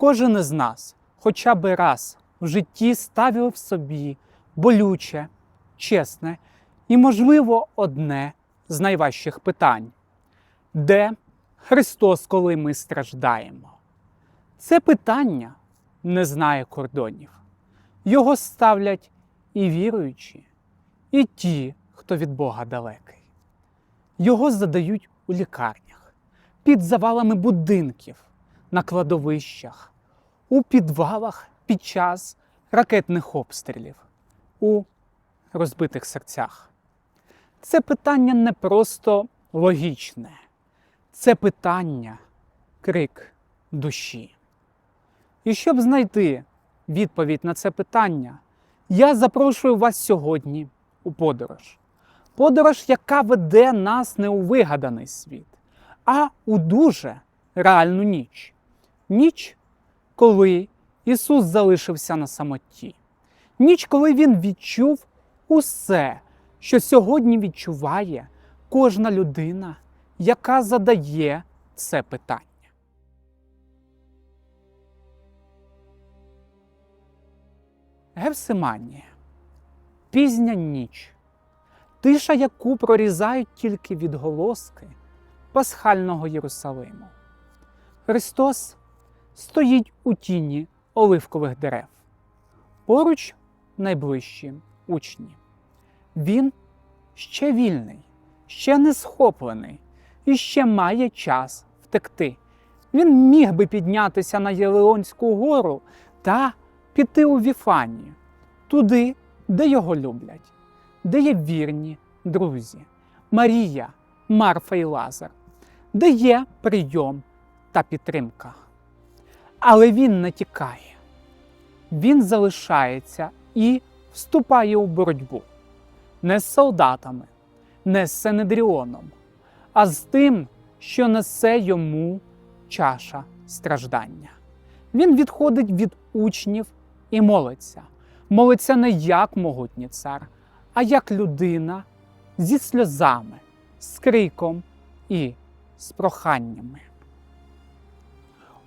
Кожен із нас хоча б раз в житті ставив собі болюче, чесне і, можливо, одне з найважчих питань: де Христос, коли ми страждаємо? Це питання не знає кордонів. Його ставлять і віруючі, і ті, хто від Бога далекий. Його задають у лікарнях, під завалами будинків, на кладовищах, у підвалах під час ракетних обстрілів, у розбитих серцях. Це питання не просто логічне, це питання крик душі. І щоб знайти відповідь на це питання, я запрошую вас сьогодні у подорож. Подорож, яка веде нас не у вигаданий світ, а у дуже реальну ніч. Ніч, коли Ісус залишився на самоті. Ніч, коли Він відчув усе, що сьогодні відчуває кожна людина, яка задає це питання. Гевсиманія. Пізня ніч. Тиша, яку прорізають тільки відголоски пасхального Єрусалиму. Христос стоїть у тіні оливкових дерев. Поруч найближчі учні. Він ще вільний, ще не схоплений і ще має час втекти. Він міг би піднятися на Єлеонську гору та піти у Віфанію, туди, де його люблять, де є вірні друзі, Марія, Марфа і Лазар, де є прийом та підтримка. Але він не тікає, він залишається і вступає у боротьбу не з солдатами, не з Сенедріоном, а з тим, що несе йому чаша страждання. Він відходить від учнів і молиться. Молиться не як могутній цар, а як людина зі сльозами, з криком і з проханнями.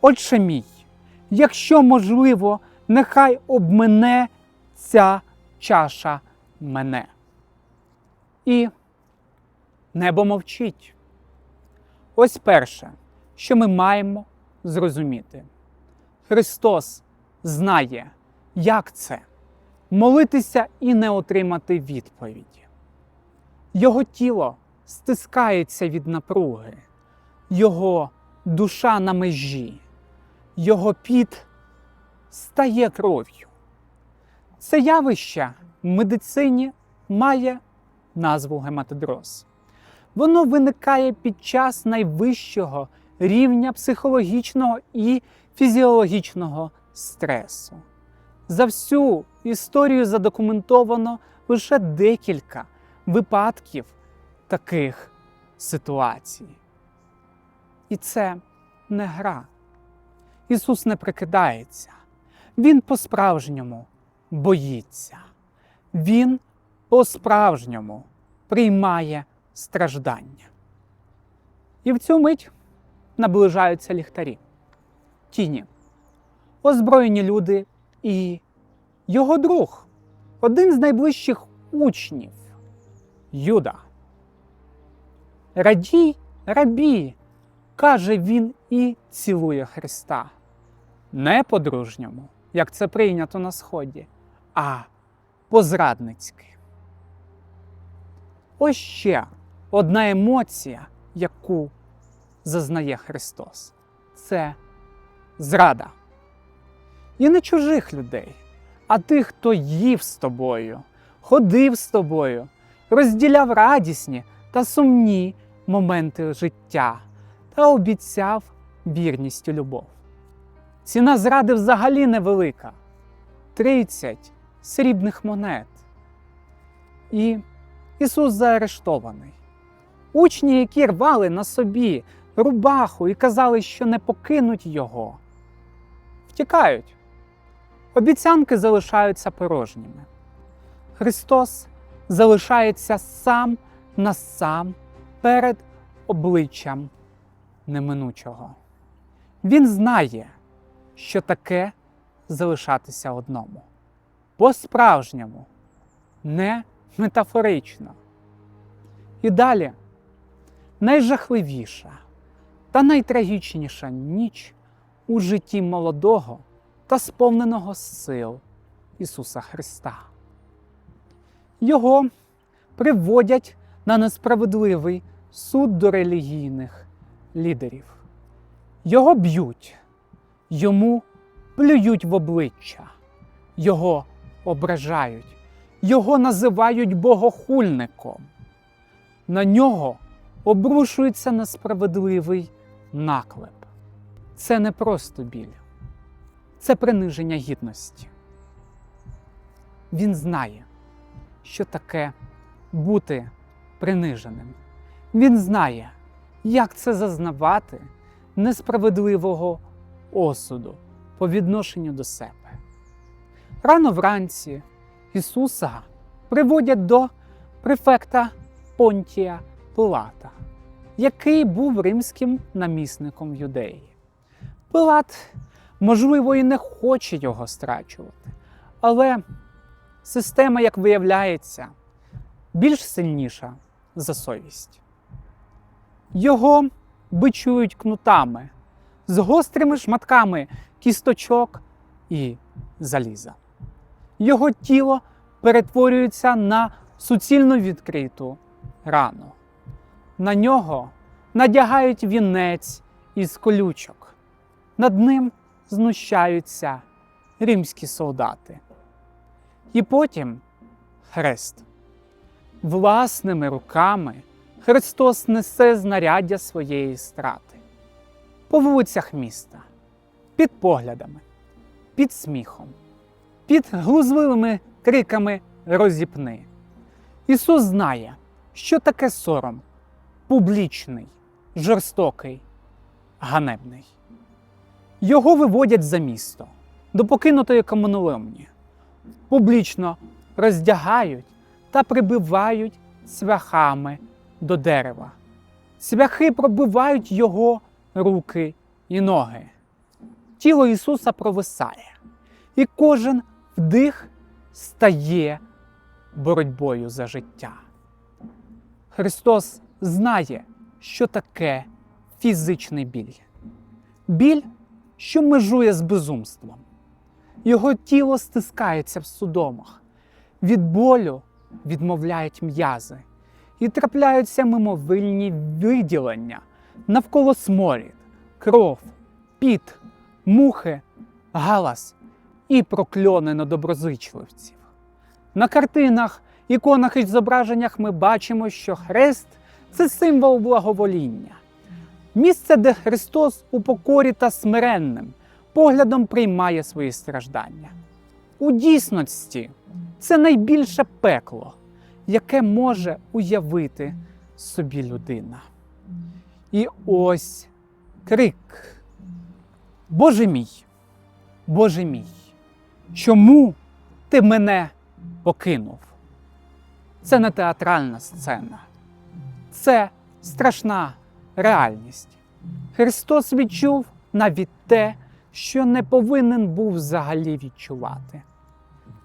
Отче мій, якщо можливо, нехай обмене ця чаша мене. І небо мовчить. Ось перше, що ми маємо зрозуміти. Христос знає, як це молитися і не отримати відповіді. Його тіло стискається від напруги, його душа на межі, його піт стає кров'ю. Це явище в медицині має назву гематодроз. Воно виникає під час найвищого рівня психологічного і фізіологічного стресу. За всю історію задокументовано лише декілька випадків таких ситуацій. І це не гра. Ісус не прикидається. Він по-справжньому боїться. Він по-справжньому приймає страждання. І в цю мить наближаються ліхтарі, тіні, озброєні люди і його друг, один з найближчих учнів Юда. Радій, рабі, каже він і цілує Христа. Не по-дружньому, як це прийнято на Сході, а по-зрадницьки. Ось ще одна емоція, яку зазнає Христос це зрада. І не чужих людей, а тих, хто їв з тобою, ходив з тобою, розділяв радісні та сумні моменти життя та обіцяв вірність і любов. Ціна зради взагалі невелика 30 срібних монет. І Ісус заарештований. Учні, які рвали на собі рубаху і казали, що не покинуть його, втікають. Обіцянки залишаються порожніми. Христос залишається сам на сам перед обличчям неминучого. Він знає, що таке залишатися одному. По-справжньому, не метафорично. І далі найжахливіша та найтрагічніша ніч у житті молодого та сповненого сил Ісуса Христа. Його приводять на несправедливий суд до релігійних лідерів. Його б'ють, йому плюють в обличчя, його ображають, його називають богохульником. На нього обрушується несправедливий наклеп. Це не просто біль, це приниження гідності. Він знає, що таке бути приниженим. Він знає, як це зазнавати несправедливого осуду по відношенню до себе. Рано вранці Ісуса приводять до префекта Понтія Пилата, який був римським намісником юдеї. Пилат, можливо, і не хоче його страчувати, але система, як виявляється, більш сильніша за совість. Його бичують кнутами з гострими шматками кісточок і заліза. Його тіло перетворюється на суцільно відкриту рану. На нього надягають вінець із колючок. Над ним знущаються римські солдати. І потім хрест. Власними руками Христос несе знаряддя своєї страти по вулицях міста, під поглядами, під сміхом, під глузливими криками розіпни. Ісус знає, що таке сором публічний, жорстокий, ганебний. Його виводять за місто до покинутої каменоломні, публічно роздягають та прибивають цвяхами до дерева. Цвяхи пробивають його руки і ноги. Тіло Ісуса провисає, і кожен вдих стає боротьбою за життя. Христос знає, що таке фізичний біль. Біль, що межує з безумством. Його тіло стискається в судомах. Від болю відмовляють м'язи і трапляються мимовильні виділення навколо сморід, кров, піт, мухи, галас і прокльони на доброзичливців. На картинах, іконах і зображеннях ми бачимо, що хрест це символ благовоління, місце, де Христос у покорі та смиренним поглядом приймає свої страждання. У дійсності це найбільше пекло, яке може уявити собі людина. І ось крик. Боже мій, Боже мій, чому ти мене покинув? Це не театральна сцена, це страшна реальність. Христос відчув навіть те, що не повинен був взагалі відчувати.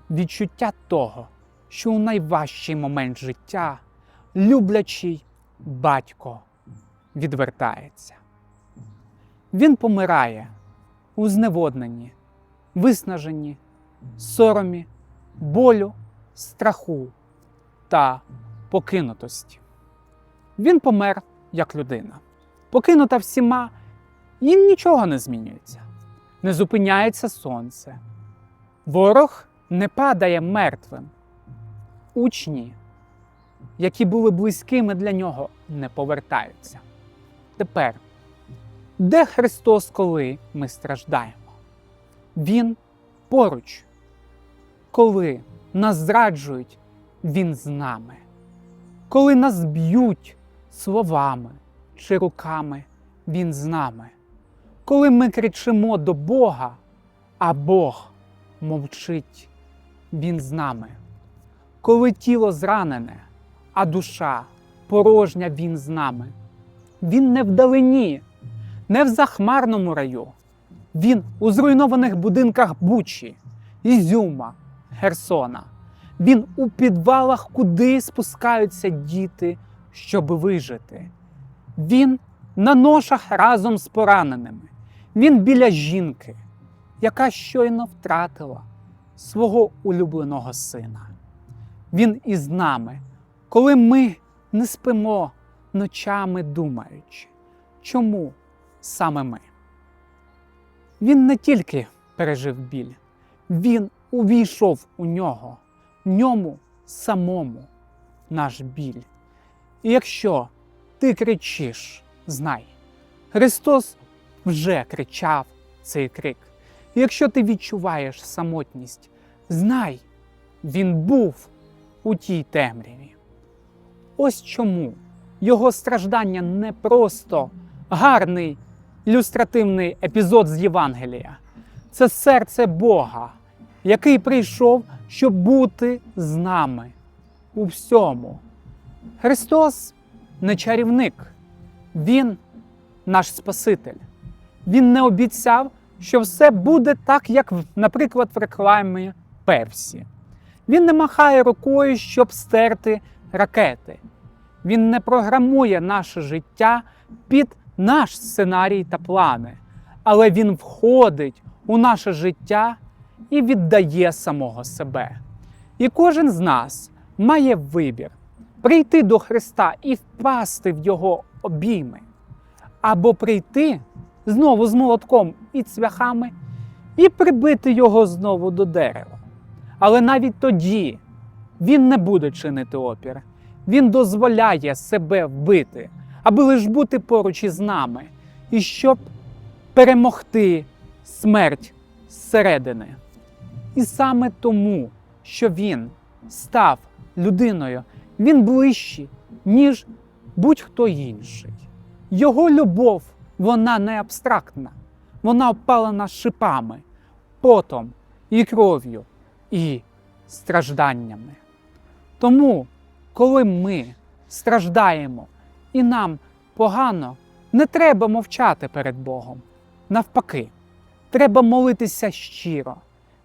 Відчуття того, що у найважчий момент життя люблячий батько відвертається. Він помирає у зневодненні, виснаженні, соромі, болю, страху та покинутості. Він помер як людина, покинута всіма, і нічого не змінюється, не зупиняється сонце. Ворог не падає мертвим. Учні, які були близькими для нього, не повертаються. Тепер, де Христос, коли ми страждаємо? Він поруч. Коли нас зраджують, Він з нами. Коли нас б'ють словами чи руками, Він з нами. Коли ми кричимо до Бога, а Бог мовчить, Він з нами. Коли тіло зранене, а душа порожня Він з нами. Він не вдалині, не в захмарному раю. Він у зруйнованих будинках Бучі, Ізюма, Херсона. Він у підвалах, куди спускаються діти, щоб вижити. Він на ношах разом з пораненими. Він біля жінки, яка щойно втратила свого улюбленого сина. Він із нами, коли ми не спимо ночами думаючи, чому саме ми. Він не тільки пережив біль, він увійшов у нього, в ньому самому наш біль. І якщо ти кричиш, знай, Христос вже кричав цей крик. І якщо ти відчуваєш самотність, знай, Він був у тій темряві. Ось чому його страждання не просто гарний ілюстративний епізод з Євангелія. Це серце Бога, який прийшов, щоб бути з нами у всьому. Христос не чарівник, Він наш Спаситель. Він не обіцяв, що все буде так, як, наприклад, в рекламі Пепсі. Він не махає рукою, щоб стерти ракети. Він не програмує наше життя під наш сценарій та плани, але він входить у наше життя і віддає самого себе. І кожен з нас має вибір прийти до Христа і впасти в Його обійми, або прийти знову з молотком і цвяхами і прибити його знову до дерева. Але навіть тоді він не буде чинити опір. Він дозволяє себе вбити, аби лиш бути поруч із нами, і щоб перемогти смерть зсередини. І саме тому, що він став людиною, він ближчий, ніж будь-хто інший. Його любов, вона не абстрактна, вона опалена шипами, потом і кров'ю, і стражданнями. Тому, коли ми страждаємо і нам погано, не треба мовчати перед Богом. Навпаки, треба молитися щиро,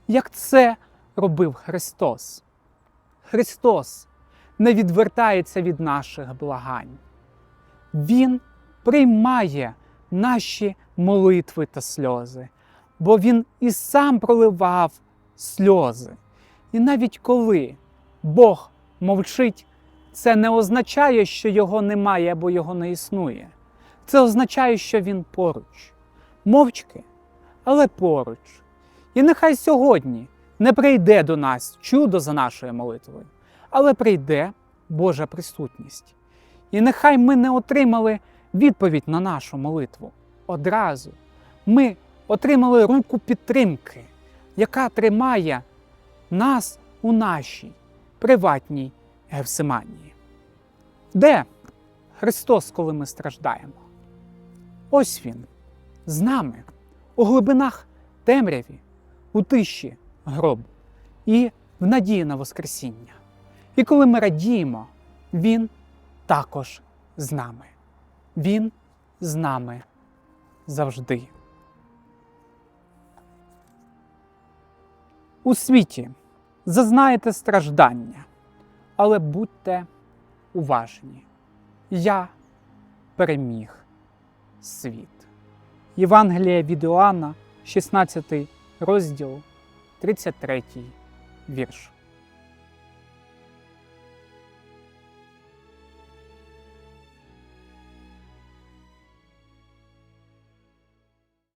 як це робив Христос. Христос не відвертається від наших благань. Він приймає наші молитви та сльози, бо Він і сам проливав сльози. І навіть коли Бог мовчить, це не означає, що його немає або його не існує. Це означає, що він поруч, мовчки, але поруч. І нехай сьогодні не прийде до нас чудо за нашою молитвою, але прийде Божа присутність. І нехай ми не отримали відповідь на нашу молитву одразу. Ми отримали руку підтримки, яка тримає нас у нашій приватній Гевсиманії. Де Христос, коли ми страждаємо? Ось Він з нами у глибинах темряві, у тиші гробу і в надії на Воскресіння. І коли ми радіємо, Він також з нами. Він з нами завжди. У світі зазнаєте страждання, але будьте уважні. Я переміг світ. Євангелія від Іоанна, 16 розділ, 33 вірш.